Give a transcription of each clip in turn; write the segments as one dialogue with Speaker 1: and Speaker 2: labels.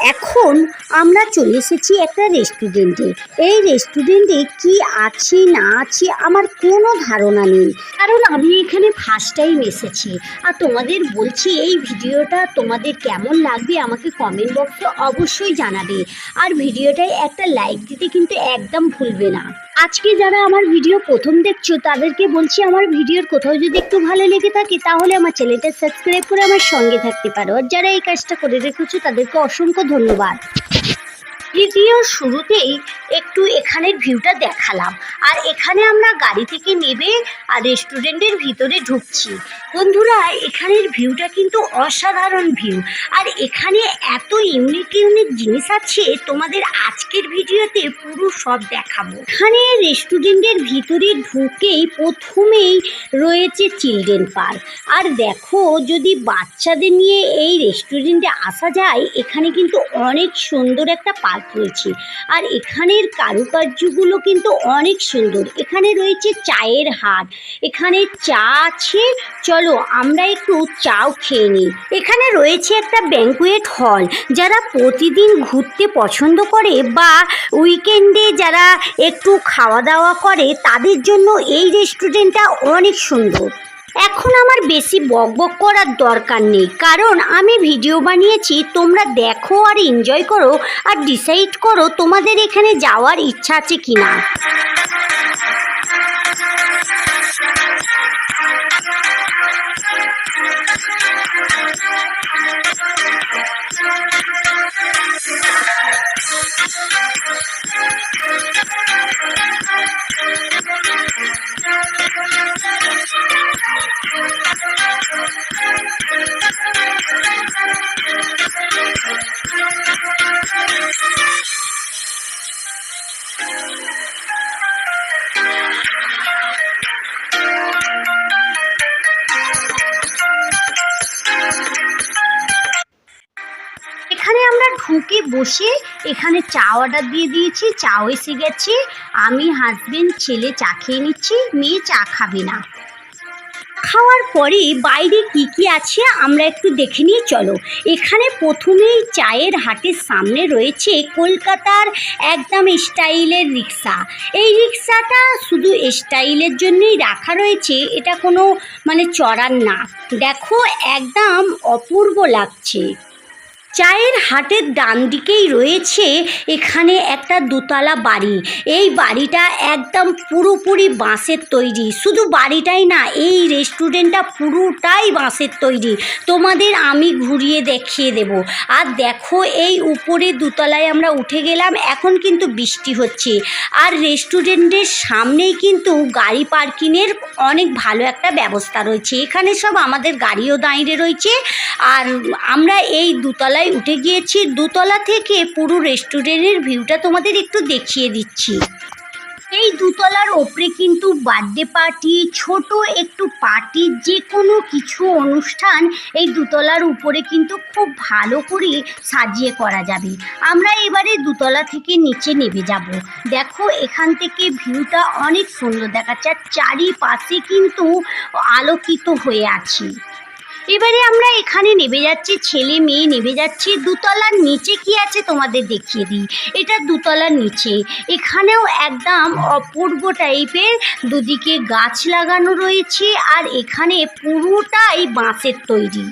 Speaker 1: এখন আমরা চলে এসেছি একটা রেস্টুরেন্টে এই রেস্টুরেন্টে কি আছে, না আছে আমার কোনো ধারণা নেই। কারণ আমি এখানে ফার্স্ট টাইম এসেছি। আর তোমাদের বলছি, এই ভিডিওটা তোমাদের কেমন লাগবে আমাকে কমেন্ট বক্সে অবশ্যই জানাবে। আর ভিডিওটায় একটা লাইক দিতে কিন্তু একদম ভুলবে না। আজকে যারা আমার ভিডিও প্রথম দেখছ, তাদেরকে বলছি আমার ভিডিওর কোথাও যদি একটু ভালো লেগে থাকে, তাহলে আমার চ্যানেলটা সাবস্ক্রাইব করে আমার সঙ্গে থাকতে পারো। আর যারা এই কাজটা করে রেখেছো, তাদেরকে অসংখ্য ধন্যবাদ। ভিডিওর শুরুতেই একটু এখানের ভিউটা দেখালাম। আর এখানে আমরা গাড়ি থেকে নেবে আর রেস্টুরেন্টের ভিতরে ঢুকছি। বন্ধুরা, এখানের ভিউটা কিন্তু অসাধারণ ভিউ। আর এখানে এত ইউনিক ইউনিক জিনিস আছে, তোমাদের আজকের ভিডিওতে পুরো সব দেখাবো। এখানে রেস্টুরেন্টের ভিতরে ঢুকেই প্রথমেই রয়েছে চিলড্রেন পার্ক। আর দেখো, যদি বাচ্চাদের নিয়ে এই রেস্টুরেন্টে আসা যায়, এখানে কিন্তু অনেক সুন্দর একটা পার্ক রয়েছে। আর এখানের কারুকার্যগুলো কিন্তু অনেক সুন্দর। এখানে রয়েছে চায়ের হাট। এখানে চা আছে। চলো আমরা একটু চাও খেয়ে নিই। এখানে রয়েছে একটা ব্যাঙ্কুয়েট হল যারা প্রতিদিন ঘুরতে পছন্দ করে বা উইকেন্ডে যারা একটু খাওয়া দাওয়া করে, তাদের জন্য এই রেস্টুরেন্টটা অনেক সুন্দর। এখন আমার বেশি বক বক করার দরকার নেই, কারণ আমি ভিডিও বানিয়েছি, তোমরা দেখো আর এনজয় করো আর ডিসাইড করো তোমাদের এখানে যাওয়ার ইচ্ছা আছে কি না এখানে বসে এখানে চা অর্ডার দিয়ে দিয়েছি, চাও এসে গেছে। আমি হাজবেন্ড ছেলে চা খেয়ে নিচ্ছি, মেয়ে চা খাবে না। খাওয়ার পরে বাইরে কি কি আছে আমরা একটু দেখে নিয়ে চলো। এখানে প্রথমেই চায়ের হাটের সামনে রয়েছে কলকাতার একদম স্টাইলের রিক্সা। এই রিক্সাটা শুধু স্টাইলের জন্যই রাখা রয়েছে, এটা কোনো মানে চড়ার না। দেখো, একদম অপূর্ব লাগছে। চায়ের হাটের ডান দিকেই রয়েছে এখানে একটা দোতলা বাড়ি। এই বাড়িটা একদম পুরোপুরি বাঁশের তৈরি। শুধু বাড়িটাই না, এই রেস্টুরেন্টটা পুরোটাই বাঁশের তৈরি। তোমাদের আমি ঘুরিয়ে দেখিয়ে দেব। আর দেখো, এই উপরে দোতলায় আমরা উঠে গেলাম, এখন কিন্তু বৃষ্টি হচ্ছে। আর রেস্টুরেন্টের সামনেই কিন্তু গাড়ি পার্কিংয়ের অনেক ভালো একটা ব্যবস্থা রয়েছে। এখানে সব আমাদের গাড়িও দাঁড়িয়ে রয়েছে। আর আমরা এই দুতলায় উঠে গিয়েছি, দুতলা থেকে পুরো রেস্টুরেন্টের ভিউটা তোমাদের একটু দেখিয়ে দিচ্ছি। এই দুতলার ওপরে কিন্তু বার্থডে পার্টি, ছোট একটু পার্টি যে কোনো কিছু অনুষ্ঠান এই দুতলার উপরে কিন্তু খুব ভালো করে সাজিয়ে করা যাবে। আমরা এবারে দুতলা থেকে নিচে নেমে যাব। দেখো, এখান থেকে ভিউটা অনেক সুন্দর দেখাচ্ছে, আর চারিপাশে কিন্তু আলোকিত হয়ে আছে। এবারে আমরা এখানে নেমে যাচ্ছি, ছেলে মেয়ে নেমে যাচ্ছি। দুতলার নিচে কি আছে তোমাদের দেখিয়ে দিই। এটা দুতলার নিচে। এখানেও একদম অপূর্ব টাইপের দুদিকে গাছ লাগানো রয়েছে আর এখানে পুরোটাই বাঁশের তৈরি।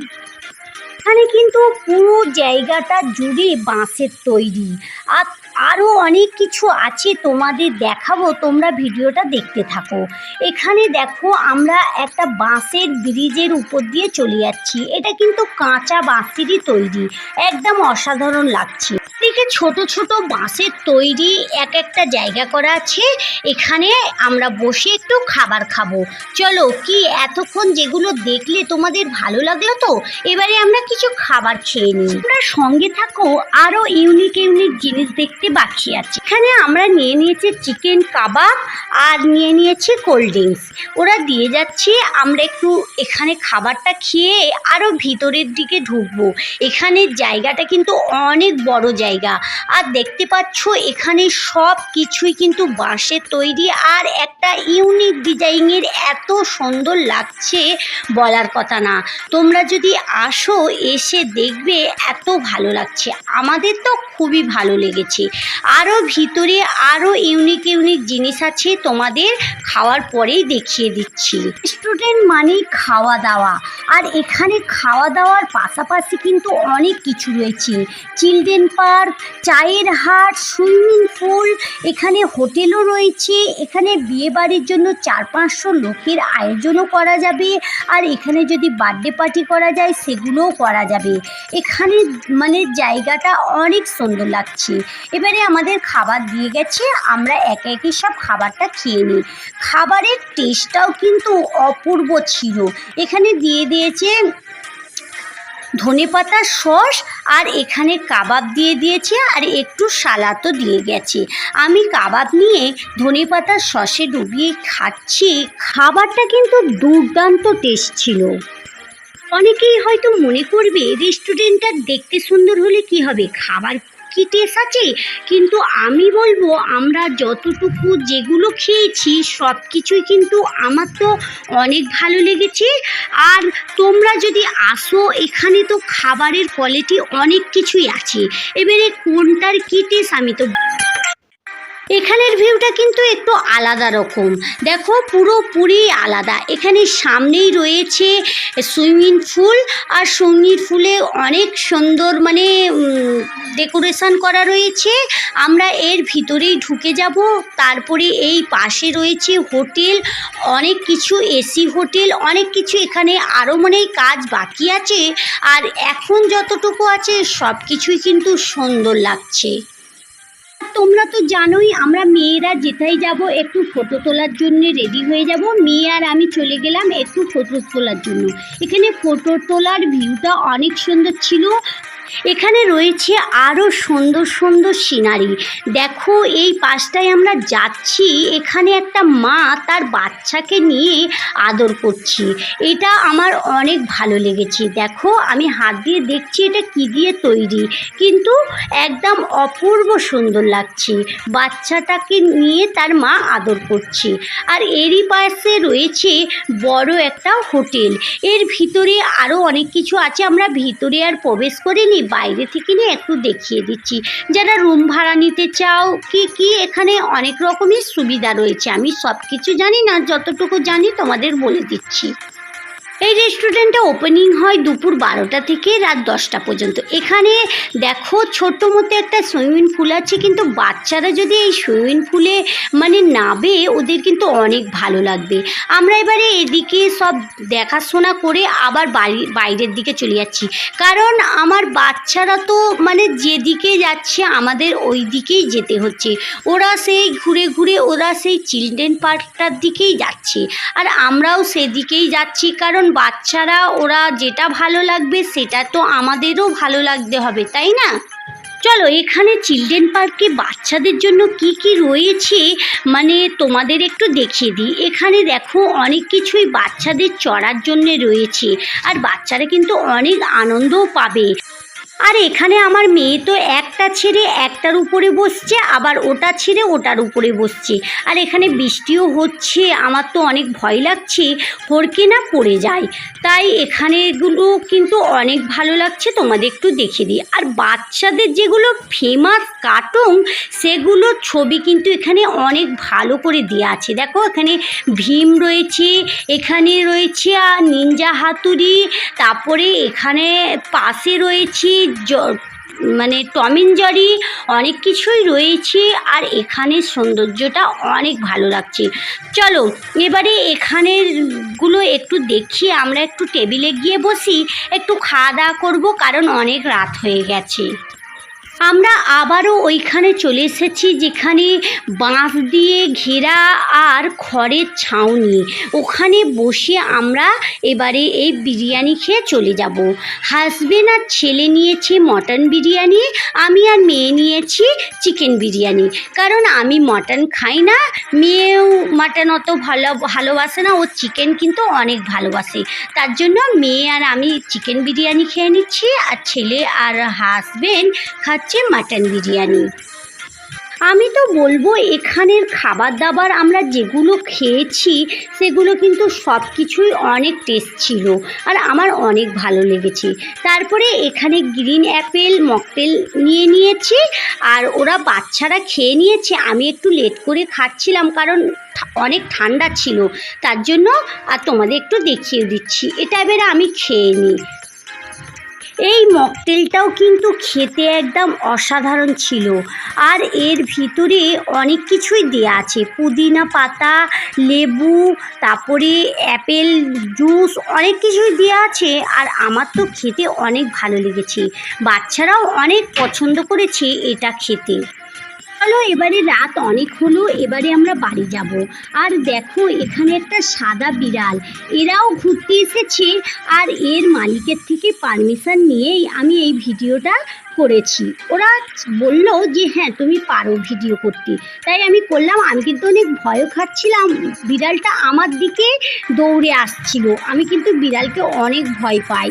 Speaker 1: এখানে কিন্তু পুরো জায়গাটা জুড়ে বাঁশের তৈরি। আর আরও অনেক কিছু আছে তোমাদের দেখাবো, তোমরা ভিডিওটা দেখতে থাকো। এখানে দেখো আমরা একটা বাঁশের ব্রিজের উপর দিয়ে চলে যাচ্ছি। এটা কিন্তু কাঁচা বাঁশেরই তৈরি, একদম অসাধারণ লাগছে। চারদিকে ছোট ছোট বাঁশের তৈরি এক একটা জায়গা করা আছে। এখানে আমরা বসে একটু খাবার খাব। চলো, কি এতক্ষণ যেগুলো দেখলে তোমাদের ভালো লাগল তো? এবারে আমরা কিছু খাবার খেয়ে নিই। আমরা সঙ্গে থাকো আরও ইউনিক ইউনিক জিনিস দেখতে বাকি আছে। এখানে আমরা নিয়ে নিয়েছি চিকেন কাবাব আর নিয়ে নিয়েছি কোল্ড ড্রিঙ্কস। ওরা দিয়ে যাচ্ছে, আমরা একটু এখানে খাবারটা খেয়ে আরও ভিতরের দিকে ঢুকবো। এখানের জায়গাটা কিন্তু অনেক বড় জায়গা। আর দেখতে পাচ্ছ, এখানে সব কিছুই কিন্তু বাঁশের তৈরি। আর একটা ইউনিক ডিজাইনের এত সুন্দর লাগছে বলার কথা না। তোমরা যদি আসো, এসে দেখবে এত ভালো লাগছে। আমাদের তো খুবই ভালো লেগেছে। আরও ভিতরে আরও ইউনিক ইউনিক জিনিস আছে, তোমাদের খাওয়ার পরেই দেখিয়ে দিচ্ছি। স্টুডেন্ট মানে খাওয়া দাওয়া। আর এখানে খাওয়া দাওয়ার পাশাপাশি কিন্তু অনেক কিছু রয়েছে। চিলড্রেন পার্ক চায়ের হাট সুইমিং পুল, এখানে হোটেলও রয়েছে। এখানে বিয়ে বাড়ির জন্য চার পাঁচশো লোকের আয়োজনও করা যাবে। আর এখানে যদি বার্থডে পার্টি করা যায়, সেগুলোও করা যাবে। এখানে মানে জায়গাটা অনেক সুন্দর লাগছে। এবারে আমাদের খাবার দিয়ে গেছে, আমরা একে একে সব খাবারটা খেয়ে নিই। খাবারের টেস্টটাও কিন্তু অপূর্ব ছিল। এখানে দিয়ে দিয়েছে ধনেপাতার সস আর এখানে কাবাব দিয়ে দিয়েছে আর একটু সালাদও দিয়ে গেছে। আমি কাবাব নিয়ে ধনেপাতার সসে ডুবিয়ে খাচ্ছি। খাবারটা কিন্তু দুর্দান্ত টেস্ট ছিল। অনেকেই হয়তো মনে করবে রেস্টুরেন্টটা দেখতে সুন্দর হলে কি হবে? খাবার কি টেস্ট আছে কিন্তু আমি বলব, আমরা যতটুকু যেগুলো খেয়েছি সব কিছুই কিন্তু আমার তো অনেক ভালো লেগেছে। আর তোমরা যদি আসো, এখানে তো খাবারের কোয়ালিটি অনেক কিছুই আছে। এবারে কোনটার কী টেস্ট আমি তো এখানের ভিউটা কিন্তু একটু আলাদা রকম। দেখো পুরোপুরি আলাদা। এখানে সামনেই রয়েছে সুইমিং পুল আর সুইমিং পুলে অনেক সুন্দর মানে ডেকোরেশন করা রয়েছে। আমরা এর ভিতরেই ঢুকে যাব। তারপরে এই পাশে রয়েছে হোটেল। অনেক কিছু এসি হোটেল। অনেক কিছু এখানে আরও মানে কাজ বাকি আছে। আর এখন যতটুকু আছে সব কিছুই কিন্তু সুন্দর লাগছে। তোমরা তো জানোই, আমরা মেয়েরা যেথায় যাব, একটু ফটো তোলার জন্য রেডি হয়ে যাব। মেয়ে আর আমি চলে গেলাম একটু ফটো তোলার জন্য। এখানে ফটো তোলার ভিউটা অনেক সুন্দর ছিল। এখানে রয়েছে আরও সুন্দর সুন্দর সিনারি। দেখো, এই পাশটায় আমরা যাচ্ছি, এখানে একটা মা তার বাচ্চাকে নিয়ে আদর করছি। এটা আমার অনেক ভালো লেগেছে। দেখো, আমি হাত দিয়ে দেখছি এটা কি দিয়ে তৈরি। কিন্তু একদম অপূর্ব সুন্দর লাগছে। বাচ্চাটাকে নিয়ে তার মা আদর করছে। আর এরই পাশে রয়েছে বড় একটা হোটেল। এর ভিতরে আরও অনেক কিছু আছে। আমরা ভিতরে আর প্রবেশ করিনি। বাইরে থেকে নিয়ে একটু দেখিয়ে দিচ্ছি। যারা রুম ভাড়া নিতে চাও, কি কি এখানে অনেক রকমের সুবিধা রয়েছে। আমি সব কিছু জানি না, যতটুকু জানি তোমাদের বলে দিচ্ছি। এই রেস্টুরেন্টটা ওপেনিং হয় দুপুর বারোটা থেকে রাত দশটা পর্যন্ত। এখানে দেখো ছোট্ট মতো একটা সুইমিং পুল আছে, কিন্তু বাচ্চারা যদি এই সুইমিং পুলে মানে নাবে, ওদের কিন্তু অনেক ভালো লাগবে। আমরা এবারে এদিকে সব দেখাশোনা করে আবার বাড়ি, বাইরের দিকে চলে যাচ্ছি। কারণ আমার বাচ্চারা তো মানে যেদিকে যাচ্ছে আমাদের ওই দিকেই যেতে হচ্ছে। ওরা সেই ঘুরে ঘুরে ওরা সেই চিলড্রেন পার্কটার দিকেই যাচ্ছে। আর আমরাও সেদিকেই যাচ্ছি, কারণ বাচ্চারা, ওরা যেটা ভালো লাগবে সেটা তো আমাদেরও ভালো লাগতে হবে, তাই না? চলো, এখানে চিলড্রেন পার্কে বাচ্চাদের জন্য কি কি রয়েছে মানে তোমাদের একটু দেখিয়ে দিই। এখানে দেখো, অনেক কিছুই বাচ্চাদের চড়ার জন্য রয়েছে, আর বাচ্চারা কিন্তু অনেক আনন্দও পাবে। আর এখানে আমার মেয়ে তো একটা ছেড়ে একটার উপরে বসছে, আবার ওটা ছেড়ে ওটার উপরে বসছে। আর এখানে বৃষ্টিও হচ্ছে, আমার তো অনেক ভয় লাগছে হরকে না পড়ে যায় তাই এখানে এগুলো কিন্তু অনেক ভালো লাগছে, তোমাদের একটু দেখে দিই। আর বাচ্চাদের যেগুলো ফেমাস কার্টুন সেগুলোর ছবি কিন্তু এখানে অনেক ভালো করে দেওয়া আছে। দেখো, এখানে ভীম রয়েছে, এখানে রয়েছে আর নিনজা হাতুড়ি, তারপরে এখানে পাশে রয়েছে মানে টমিন জরি অনেক কিছুই রয়েছে আর এখানের সৌন্দর্যটা অনেক ভালো লাগছে। চলো এবারে এখানেরগুলো একটু দেখিয়ে আমরা একটু টেবিলে গিয়ে বসি, একটু খাওয়া দাওয়া করব কারণ অনেক রাত হয়ে গেছে। আমরা আবারও ওইখানে চলে এসেছি যেখানে বাঁশ দিয়ে ঘেরা আর খড়ের ছাউনি। ওখানে বসে আমরা এবারে এই বিরিয়ানি খেয়ে চলে যাব। হাজবেন্ড আর ছেলে নিয়েছে মটন বিরিয়ানি, আমি আর মেয়ে নিয়েছি চিকেন বিরিয়ানি। কারণ আমি মটন খাই না, মেয়েও মাটন অত ভালো, ভালোবাসে না, ও চিকেন কিন্তু অনেক ভালোবাসে। তার জন্য মেয়ে আর আমি চিকেন বিরিয়ানি খেয়ে নিচ্ছি, আর ছেলে আর হাজবেন্ড খাচ্ছে মাটন বিরিয়ানি। আমি তো বলব, এখানের খাবার দাবার আমরা যেগুলো খেয়েছি, সেগুলো কিন্তু সব কিছুই অনেক টেস্ট ছিল আর আমার অনেক ভালো লেগেছে। তারপরে এখানে গ্রিন অ্যাপেল মকটেল নিয়ে নিয়েছি আর ওরা বাচ্চারা খেয়ে নিয়েছে। আমি একটু লেট করে খাচ্ছিলাম কারণ অনেক ঠান্ডা ছিল। তার জন্য আর তোমাদের একটু দেখিয়ে দিচ্ছি। এটা এবারে আমি খেয়ে নিই। এই মকটেলটাও কিন্তু খেতে একদম অসাধারণ ছিল। আর এর ভিতরে অনেক কিছুই দেওয়া আছে। পুদিনা পাতা, লেবু, তারপরে অ্যাপেল, জুস অনেক কিছুই দেওয়া আছে। আর আমার তো খেতে অনেক ভালো লেগেছে। বাচ্চারাও অনেক পছন্দ করেছে এটা খেতে। চলো, এবারে রাত অনেক হলো, এবারে আমরা বাড়ি যাব। আর দেখো, এখানে একটা সাদা বিড়াল। এরাও ঘুরতে এসেছে, আর এর মালিকের থেকে পারমিশন নিয়েই আমি এই ভিডিওটা করেছি। ওরা বলল যে হ্যাঁ তুমি পারো ভিডিও করতে। তাই আমি করলাম, আমি কিন্তু অনেক ভয়ও খাচ্ছিলাম। বিড়ালটা আমার দিকে দৌড়ে আসছিল। আমি কিন্তু বিড়ালকে অনেক ভয় পাই।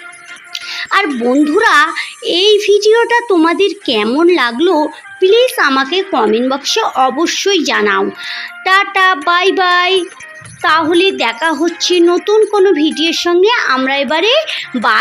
Speaker 1: আর বন্ধুরা, এই ভিডিওটা তোমাদের কেমন লাগল প্লিজ আমাকে কমেন্ট বক্সে অবশ্যই জানাও। টাটা বাই বাই তাহলে দেখা হচ্ছে নতুন কোনো ভিডিওর সঙ্গে। আমরা এবারে বা